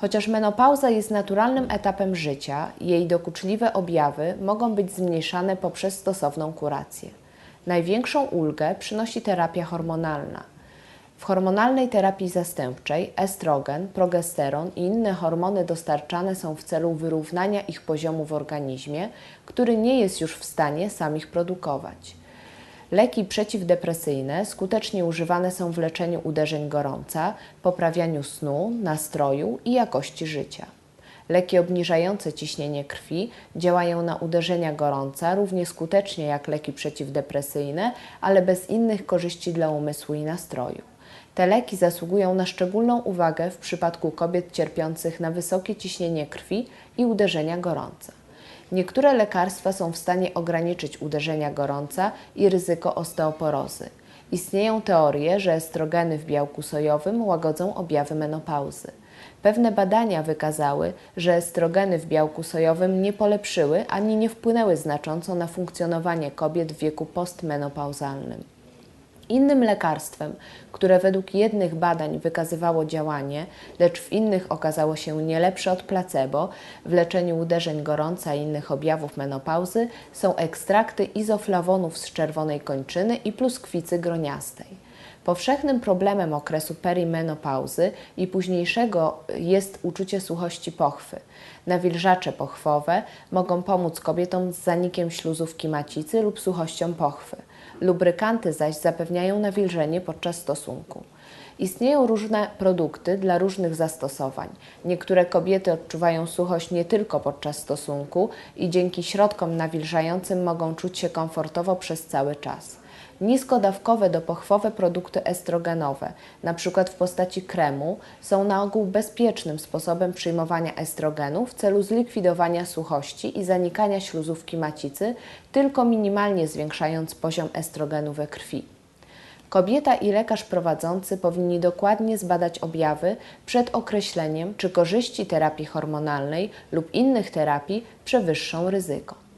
Chociaż menopauza jest naturalnym etapem życia, jej dokuczliwe objawy mogą być zmniejszane poprzez stosowną kurację. Największą ulgę przynosi terapia hormonalna. W hormonalnej terapii zastępczej estrogen, progesteron i inne hormony dostarczane są w celu wyrównania ich poziomu w który nie jest już w stanie sam ich produkować. Leki przeciwdepresyjne skutecznie używane są w leczeniu uderzeń gorąca, poprawianiu snu, nastroju i jakości życia. Leki obniżające ciśnienie krwi działają na uderzenia gorąca równie skutecznie jak leki przeciwdepresyjne, ale bez innych korzyści dla umysłu i nastroju. Te leki zasługują na szczególną uwagę w przypadku kobiet cierpiących na wysokie ciśnienie krwi i uderzenia gorąca. Niektóre lekarstwa są w stanie ograniczyć uderzenia gorąca i ryzyko osteoporozy. Istnieją teorie, że estrogeny w białku sojowym łagodzą objawy menopauzy. Pewne badania wykazały, że estrogeny w białku sojowym nie polepszyły ani nie wpłynęły znacząco na funkcjonowanie kobiet w wieku postmenopauzalnym. Innym lekarstwem, które według jednych badań wykazywało działanie, lecz w innych okazało się nie lepsze od placebo w leczeniu uderzeń gorąca i innych objawów menopauzy, są ekstrakty izoflawonów z czerwonej kończyny i pluskwicy groniastej. Powszechnym problemem okresu perimenopauzy i późniejszego jest uczucie suchości pochwy. Nawilżacze pochwowe mogą pomóc kobietom z zanikiem śluzówki macicy lub suchością pochwy. Lubrykanty zaś zapewniają nawilżenie podczas stosunku. Istnieją różne produkty dla różnych zastosowań. Niektóre kobiety odczuwają suchość nie tylko podczas stosunku i dzięki środkom nawilżającym mogą czuć się komfortowo przez cały czas. Niskodawkowe dopochwowe produkty estrogenowe, np. w postaci kremu, są na ogół bezpiecznym sposobem przyjmowania estrogenu w celu zlikwidowania suchości i zanikania śluzówki macicy, tylko minimalnie zwiększając poziom estrogenu we krwi. Kobieta i lekarz prowadzący powinni dokładnie zbadać objawy przed określeniem, czy korzyści terapii hormonalnej lub innych terapii przewyższą ryzyko.